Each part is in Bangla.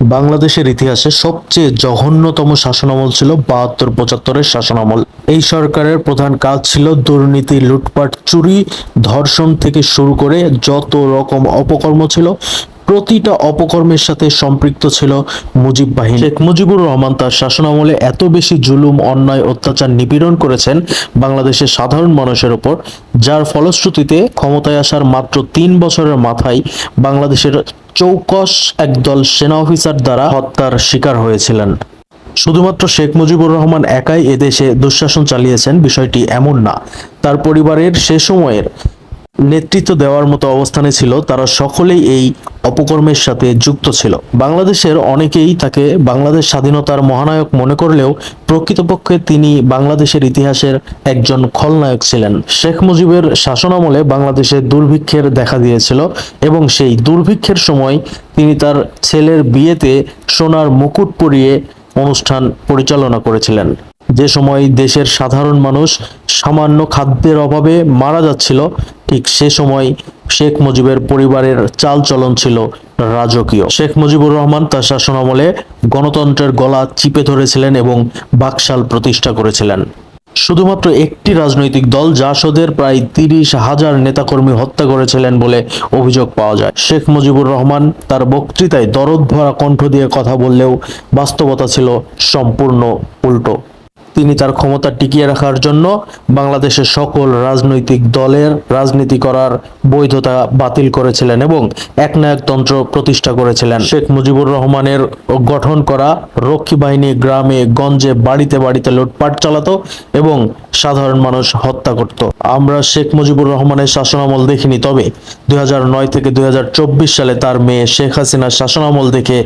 বাংলাদেশের ইতিহাসে সবচেয়ে জঘন্যতম শাসনামল ছিল বাহাত্তর পঁচাত্তরের শাসনামল। এই সরকারের প্রধান কাজ ছিল দুর্নীতি, লুটপাট, চুরি, ধর্ষণ থেকে শুরু করে যত রকম অপকর্ম ছিল প্রতিটা অপকর্মের সাথে সম্পৃক্ত ছিল মুজিব বাহিনী। শেখ মুজিবুর রহমান তার শাসনামলে এত বেশি জুলুম, অন্যায়, অত্যাচার নিপীড়ন করেছেন বাংলাদেশের সাধারণ মানুষের উপর যার ফলশ্রুতিতে ক্ষমতায় আসার মাত্র তিন বছরের মাথায় বাংলাদেশের চৌকস একদল সেনা অফিসার দ্বারা হত্যার শিকার হয়েছিলেন। শুধুমাত্র শেখ মুজিবুর রহমান একাই এদেশে দুঃশাসন চালিয়েছেন, বিষয়টি এমন না। তার পরিবারের সে সময়ের নেতৃত্ব দেওয়ার মতো অবস্থানে ছিল, তারা সকলেই এই অপকর্মের সাথে যুক্ত ছিল। বাংলাদেশের অনেকেই তাকে বাংলাদেশ স্বাধীনতার মহানায়ক মনে করলেও প্রকৃতপক্ষে তিনি বাংলাদেশের ইতিহাসের একজন খলনায়ক ছিলেন। শেখ মুজিবের শাসনামলে বাংলাদেশে দুর্ভিক্ষের দেখা দিয়েছিল এবং সেই দুর্ভিক্ষের সময় তিনি তার ছেলের বিয়েতে সোনার মুকুট পরিয়ে অনুষ্ঠান পরিচালনা করেছিলেন। যে সময় দেশের সাধারণ মানুষ সামান্য খাদ্যের অভাবে মারা যাচ্ছিল ঠিক সে সময় শেখ মুজিবের পরিবারের চালচলন ছিল রাজকীয়। শেখ মুজিবুর রহমান তার শাসনামলে গণতন্ত্রের গলা চিপে ধরেছিলেন এবং বাকশাল প্রতিষ্ঠা করেছিলেন। শুধুমাত্র একটি রাজনৈতিক দল জাসদের প্রায় তিরিশ হাজার নেতাকর্মী হত্যা করেছিলেন বলে অভিযোগ পাওয়া যায়। শেখ মুজিবুর রহমান তার বক্তৃতায় দরদ ভরা কণ্ঠ দিয়ে কথা বললেও বাস্তবতা ছিল সম্পূর্ণ উল্টো। তিনি তার ক্ষমতা টিকিয়ে রাখার জন্য বাংলাদেশের সকল রাজনৈতিক দলের রাজনীতি করার বৈধতা বাতিল করেছিলেন এবং একনায়কতন্ত্র প্রতিষ্ঠা করেছিলেন। শেখ মুজিবুর রহমানের গঠন করা রক্ষী বাহিনী গ্রামে, গঞ্জে, বাড়িতে বাড়িতে লুটপাট চালাতো এবং সাধারণ মানুষ হত্যা করত। আমরা শেখ মুজিবুর রহমানের শাসনামল দেখিনি, তবে দুই হাজার নয় থেকে দুই হাজার চব্বিশ সালে তার মেয়ে শেখ হাসিনার শাসনামল দেখে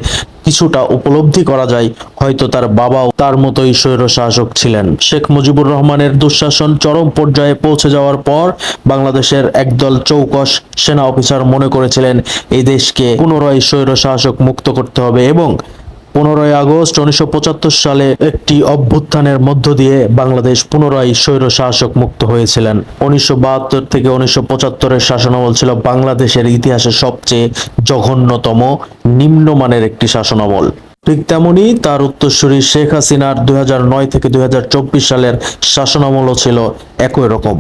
কিছুটা উপলব্ধি করা যায়। হয়তো তার বাবাও তার মতোই স্বৈর শাসক ছিলেন। শেখ মুজিবুর রহমানের দুঃশাসন চরম পর্যায়ে পৌঁছে যাওয়ার পর বাংলাদেশের একদল চৌকস সেনা অফিসার মনে করেছিলেন, এই দেশকে পুনরায় স্বৈর শাসক মুক্ত করতে হবে এবং পনেরোই আগস্ট উনিশশো পঁচাত্তর সালে একটি অভ্যুত্থানের মধ্য দিয়ে বাংলাদেশ পুনরায় স্বৈর শাসক মুক্ত হয়েছিলেন। উনিশশো বাহাত্তর থেকে উনিশশো পঁচাত্তরের শাসনামল ছিল বাংলাদেশের ইতিহাসে সবচেয়ে জঘন্যতম, নিম্নমানের একটি শাসনামল। ঠিক তেমনি তার উত্তরসূরি শেখ হাসিনার দুই হাজার নয় থেকে দুই হাজার চব্বিশ সালের শাসনামলও ছিল একই রকম।